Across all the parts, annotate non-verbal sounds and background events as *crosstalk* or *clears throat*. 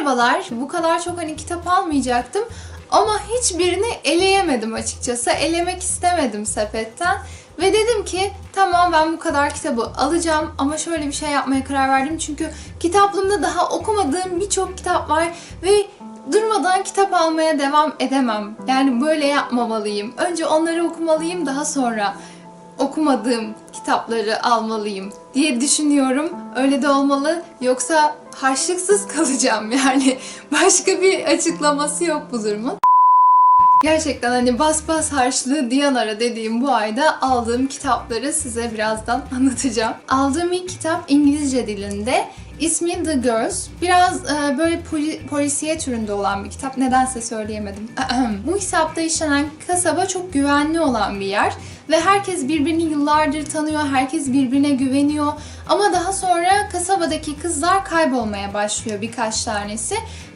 Merhabalar. Bu kadar çok hani kitap almayacaktım. Ama hiçbirini eleyemedim açıkçası. Elemek istemedim sepetten. Ve dedim ki tamam ben bu kadar kitabı alacağım ama şöyle bir şey yapmaya karar verdim. Çünkü kitaplığımda daha okumadığım birçok kitap var ve durmadan kitap almaya devam edemem. Yani böyle yapmamalıyım. Önce onları okumalıyım daha sonra okumadığım kitapları almalıyım diye düşünüyorum. Öyle de olmalı. Yoksa harçlıksız kalacağım *laughs* yani. Başka bir açıklaması yok bu durumun. Gerçekten hani bas bas harçlığı Diyanara dediğim bu ayda aldığım kitapları size birazdan *laughs* anlatacağım. Aldığım ilk kitap İngilizce dilinde. İsmi The Girls. Biraz e, böyle poli- polisiye türünde olan bir kitap. Nedense söyleyemedim. *clears throat* bu kitapta işlenen kasaba çok güvenli olan bir yer. Ve herkes birbirini yıllardır tanıyor, herkes birbirine güveniyor. Ama daha sonra kasabadaki kızlar kaybolmaya başlıyor birkaç tanesi.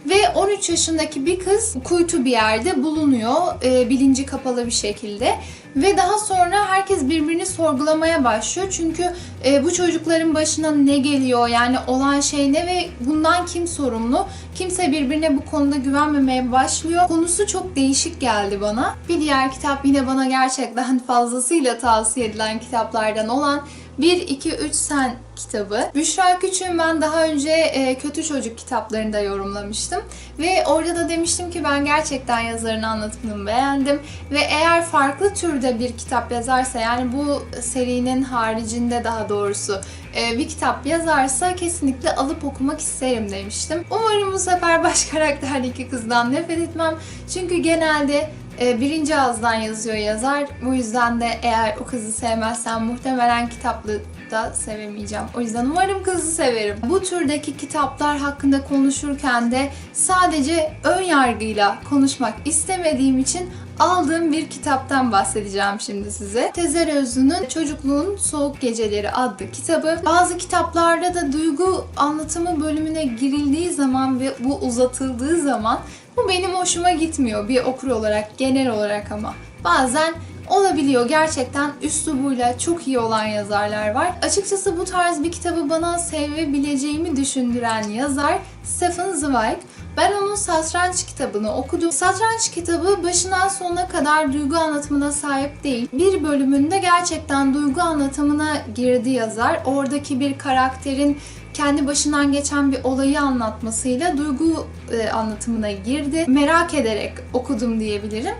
Ve 13 yaşındaki bir kız kuytu bir yerde bulunuyor, e, bilinci kapalı bir şekilde. Ve daha sonra herkes birbirini sorgulamaya başlıyor. Çünkü e, bu çocukların başına ne geliyor, yani olan şey ne ve bundan kim sorumlu? Kimse birbirine bu konuda güvenmemeye başlıyor. Konusu çok değişik geldi bana. Bir diğer kitap yine bana gerçekten *laughs* fazlasıyla tavsiye edilen kitaplardan olan 1, 2, 3 Sen kitabı. Büşra Küçük'ün ben daha önce e, Kötü Çocuk kitaplarında yorumlamıştım. Ve orada da demiştim ki ben gerçekten yazarın anlatımını beğendim. Ve eğer farklı türde bir kitap yazarsa yani bu serinin haricinde daha doğrusu e, bir kitap yazarsa kesinlikle alıp okumak isterim demiştim. Umarım bu sefer baş *laughs* karakterdeki kızdan nefret etmem. Çünkü genelde birinci ağızdan yazıyor yazar. Bu yüzden de eğer o kızı sevmezsem muhtemelen kitaplı da sevemeyeceğim. O yüzden umarım kızı severim. Bu türdeki kitaplar hakkında konuşurken de sadece ön yargıyla konuşmak istemediğim için aldığım bir kitaptan bahsedeceğim şimdi size. Tezer Özlü'nün Çocukluğun Soğuk Geceleri adlı kitabı. Bazı kitaplarda da duygu anlatımı bölümüne girildiği zaman ve bu uzatıldığı zaman bu benim hoşuma gitmiyor bir okur olarak, genel olarak ama. Bazen olabiliyor. Gerçekten üslubuyla çok iyi olan yazarlar var. Açıkçası bu tarz bir kitabı bana sevebileceğimi düşündüren yazar Stephen Zweig. Ben onun satranç kitabını okudum. Satranç kitabı başından sonuna kadar duygu anlatımına sahip değil. Bir bölümünde gerçekten duygu anlatımına girdi yazar. Oradaki bir karakterin kendi başından geçen bir olayı anlatmasıyla duygu e, anlatımına girdi. Merak ederek okudum diyebilirim.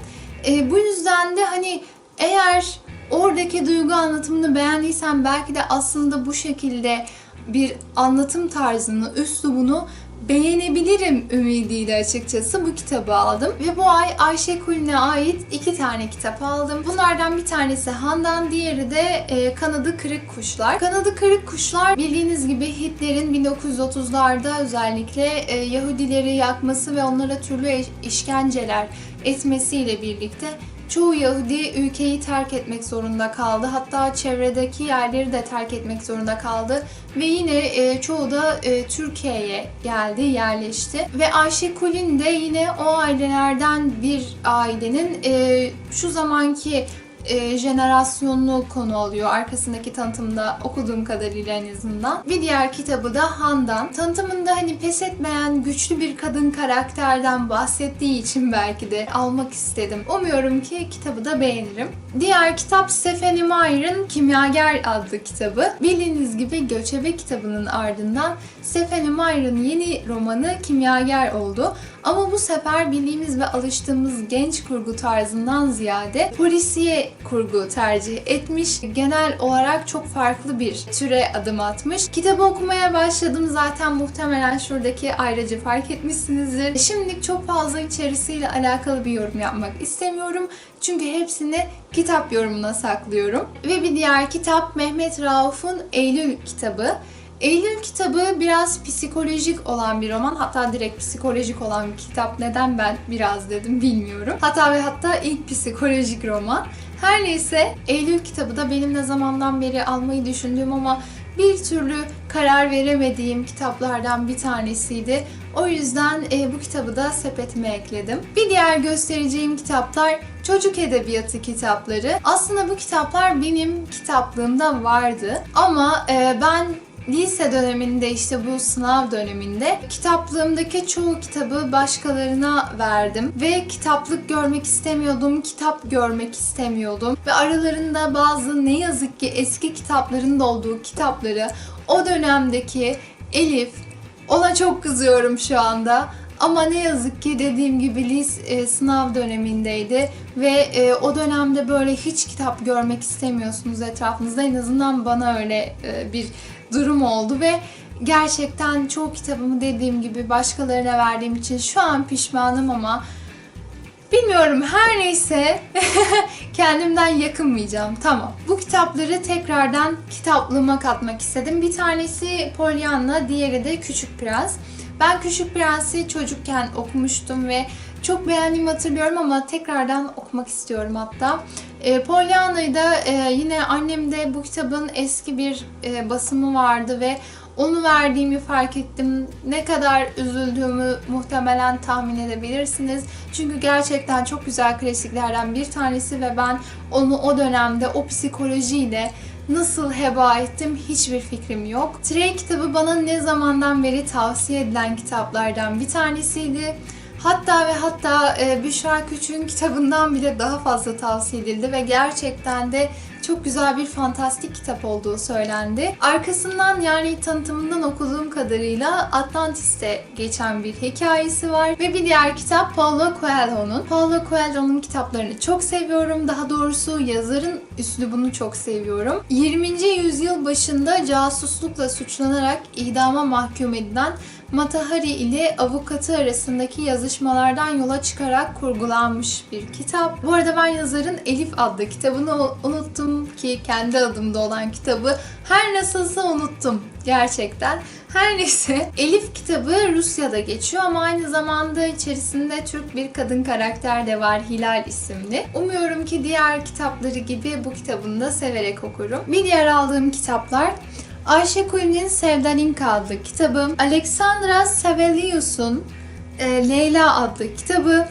E, bu yüzden de hani eğer oradaki duygu anlatımını beğendiysen belki de aslında bu şekilde bir anlatım tarzını, üslubunu beğenebilirim ümidiyle açıkçası bu kitabı aldım. Ve bu ay Ayşe Kulüne ait iki tane kitap aldım. Bunlardan bir tanesi Handan, diğeri de e, Kanadı Kırık Kuşlar. Kanadı Kırık Kuşlar bildiğiniz gibi Hitler'in 1930'larda özellikle e, Yahudileri yakması ve onlara türlü işkenceler etmesiyle birlikte çoğu Yahudi ülkeyi terk etmek zorunda kaldı. Hatta çevredeki yerleri de terk etmek zorunda kaldı. Ve yine e, çoğu da e, Türkiye'ye geldi, yerleşti. Ve Ayşe Kulin de yine o ailelerden bir ailenin e, şu zamanki e, jenerasyonunu konu alıyor. Arkasındaki tanıtımda okuduğum kadarıyla en azından. Bir diğer kitabı da Handan. Tanıtımında hani pes etmeyen güçlü bir kadın karakterden bahsettiği için belki de almak istedim. Umuyorum ki kitabı da beğenirim. Diğer kitap Stephanie Meyer'ın Kimyager adlı kitabı. Bildiğiniz gibi Göçebe kitabının ardından Stephanie Meyer'ın yeni romanı Kimyager oldu. Ama bu sefer bildiğimiz ve alıştığımız genç kurgu tarzından ziyade polisiye kurgu tercih etmiş. Genel olarak çok farklı bir türe adım atmış. Kitabı okumaya başladım zaten muhtemelen şuradaki ayrıcı fark etmişsinizdir. Şimdilik çok fazla içerisiyle alakalı bir yorum yapmak istemiyorum. Çünkü hepsini kitap yorumuna saklıyorum. Ve bir diğer kitap Mehmet Rauf'un Eylül kitabı. Eylül kitabı biraz psikolojik olan bir roman. Hatta direkt psikolojik olan bir kitap. Neden ben biraz dedim bilmiyorum. Hatta ve hatta ilk psikolojik roman. Her neyse Eylül kitabı da benim ne zamandan beri almayı düşündüğüm ama bir türlü karar veremediğim kitaplardan bir tanesiydi. O yüzden e, bu kitabı da sepetime ekledim. Bir diğer göstereceğim kitaplar çocuk edebiyatı kitapları. Aslında bu kitaplar benim kitaplığımda vardı ama e, ben lise döneminde işte bu sınav döneminde kitaplığımdaki çoğu kitabı başkalarına verdim ve kitaplık görmek istemiyordum, kitap görmek istemiyordum ve aralarında bazı ne yazık ki eski kitapların da olduğu kitapları o dönemdeki Elif ona çok kızıyorum şu anda. Ama ne yazık ki dediğim gibi lis e, sınav dönemindeydi ve e, o dönemde böyle hiç kitap görmek istemiyorsunuz etrafınızda. En azından bana öyle e, bir durum oldu ve gerçekten çoğu kitabımı dediğim gibi başkalarına verdiğim için şu an pişmanım ama Bilmiyorum her neyse *laughs* kendimden yakınmayacağım. Tamam. Bu kitapları tekrardan kitaplığıma katmak istedim. Bir tanesi Pollyanna, diğeri de Küçük Prens. Ben Küçük Prens'i çocukken okumuştum ve çok beğendiğimi hatırlıyorum ama tekrardan okumak istiyorum hatta. E, Pollyanna'yı da e, yine annemde bu kitabın eski bir e, basımı vardı ve onu verdiğimi fark ettim. Ne kadar üzüldüğümü muhtemelen tahmin edebilirsiniz. Çünkü gerçekten çok güzel klasiklerden bir tanesi ve ben onu o dönemde o psikolojiyle nasıl heba ettim hiçbir fikrim yok. Trey kitabı bana ne zamandan beri tavsiye edilen kitaplardan bir tanesiydi. Hatta ve hatta e, Büşra Küçük'ün kitabından bile daha fazla tavsiye edildi ve gerçekten de çok güzel bir fantastik kitap olduğu söylendi. Arkasından yani tanıtımından okuduğum kadarıyla Atlantis'te geçen bir hikayesi var ve bir diğer kitap Paulo Coelho'nun. Paulo Coelho'nun kitaplarını çok seviyorum. Daha doğrusu yazarın üslubunu çok seviyorum. 20. yüzyıl başında casuslukla suçlanarak idama mahkum edilen Matahari ile avukatı arasındaki yazışmalardan yola çıkarak kurgulanmış bir kitap. Bu arada ben yazarın Elif adlı kitabını unuttum ki kendi adımda olan kitabı her nasılsa unuttum gerçekten. Her *laughs* neyse Elif kitabı Rusya'da geçiyor ama aynı zamanda içerisinde Türk bir kadın karakter de var Hilal isimli. Umuyorum ki diğer kitapları gibi bu kitabını da severek okurum. Bir diğer aldığım kitaplar Ayşe Kulü'nün Sevdalinka adlı kitabı, Alexandra Savelius'un e, Leyla adlı kitabı,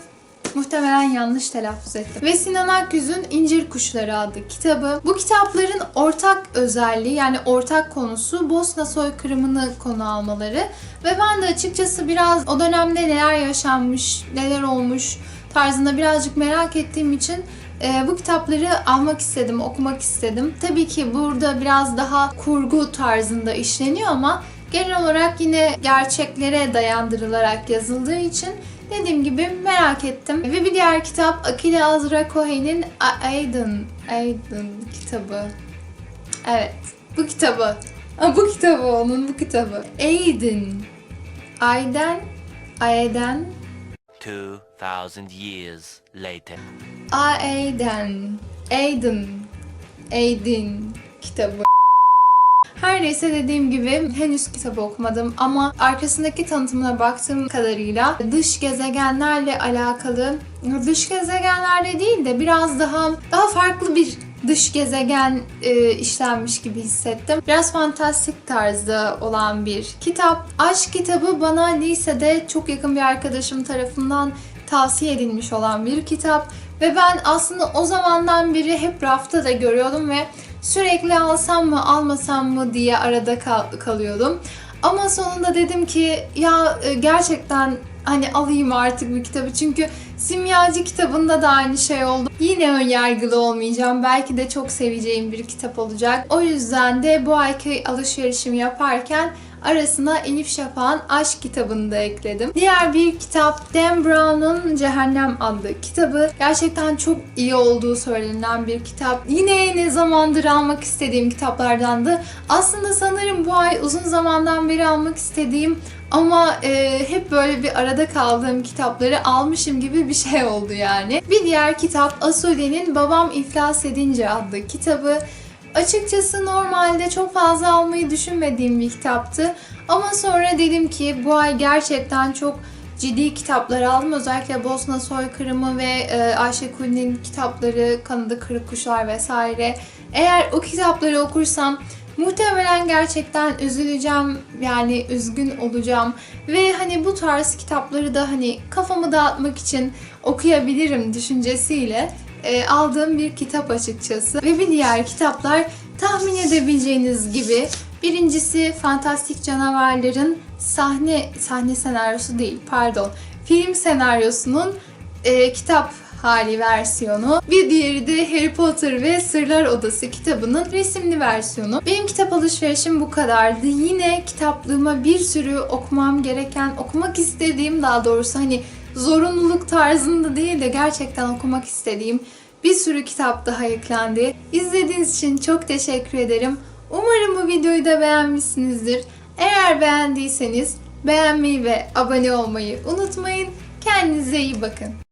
muhtemelen yanlış telaffuz ettim. Ve Sinan Akgüz'ün İncir Kuşları adlı kitabı. Bu kitapların ortak özelliği yani ortak konusu Bosna soykırımını konu almaları. Ve ben de açıkçası biraz o dönemde neler yaşanmış, neler olmuş tarzında birazcık merak ettiğim için e, bu kitapları almak istedim, okumak istedim. Tabii ki burada biraz daha kurgu tarzında işleniyor ama genel olarak yine gerçeklere dayandırılarak yazıldığı için dediğim gibi merak ettim. Ve bir diğer kitap Akile Azra Cohen'in Aydın, Aydın kitabı. Evet, bu kitabı. Aa, bu kitabı onun, bu kitabı. Aydın. Ayden, Ayden, 2000 years later. Aiden, Aiden, Aiden kitabı. Her neyse dediğim gibi henüz kitabı okumadım ama arkasındaki tanıtımına baktığım kadarıyla dış gezegenlerle alakalı dış gezegenlerle değil de biraz daha daha farklı bir dış gezegen e, işlenmiş gibi hissettim. Biraz fantastik tarzda olan bir kitap. Aşk kitabı bana lisede çok yakın bir arkadaşım tarafından tavsiye edilmiş olan bir kitap. Ve ben aslında o zamandan beri hep rafta da görüyordum ve sürekli alsam mı almasam mı diye arada kal- kalıyordum. Ama sonunda dedim ki ya e, gerçekten hani alayım artık bu kitabı çünkü Simyacı kitabında da aynı şey oldu. Yine ön yargılı olmayacağım. Belki de çok seveceğim bir kitap olacak. O yüzden de bu ayki alışverişimi yaparken arasına Elif Şafak'ın Aşk kitabını da ekledim. Diğer bir kitap Dan Brown'un Cehennem adlı kitabı. Gerçekten çok iyi olduğu söylenen bir kitap. Yine ne zamandır almak istediğim kitaplardandı. Aslında sanırım bu ay uzun zamandan beri almak istediğim ama e, hep böyle bir arada kaldığım kitapları almışım gibi bir şey oldu yani. Bir diğer kitap Asude'nin Babam İflas Edince adlı kitabı. Açıkçası normalde çok fazla almayı düşünmediğim bir kitaptı. Ama sonra dedim ki bu ay gerçekten çok ciddi kitaplar aldım. Özellikle Bosna Soykırımı ve e, Ayşe Kulü'nün kitapları, Kanadı Kırık Kuşlar vesaire. Eğer o kitapları okursam muhtemelen gerçekten üzüleceğim yani üzgün olacağım ve hani bu tarz kitapları da hani kafamı dağıtmak için okuyabilirim düşüncesiyle e, aldığım bir kitap açıkçası ve bir diğer kitaplar tahmin edebileceğiniz gibi Birincisi Fantastik Canavarların sahne sahne senaryosu değil pardon film senaryosunun e, kitap hali versiyonu. Bir diğeri de Harry Potter ve Sırlar Odası kitabının resimli versiyonu. Benim kitap alışverişim bu kadardı. Yine kitaplığıma bir sürü okumam gereken, okumak istediğim daha doğrusu hani zorunluluk tarzında değil de gerçekten okumak istediğim bir sürü kitap daha eklendi. İzlediğiniz için çok teşekkür ederim. Umarım bu videoyu da beğenmişsinizdir. Eğer beğendiyseniz beğenmeyi ve abone olmayı unutmayın. Kendinize iyi bakın.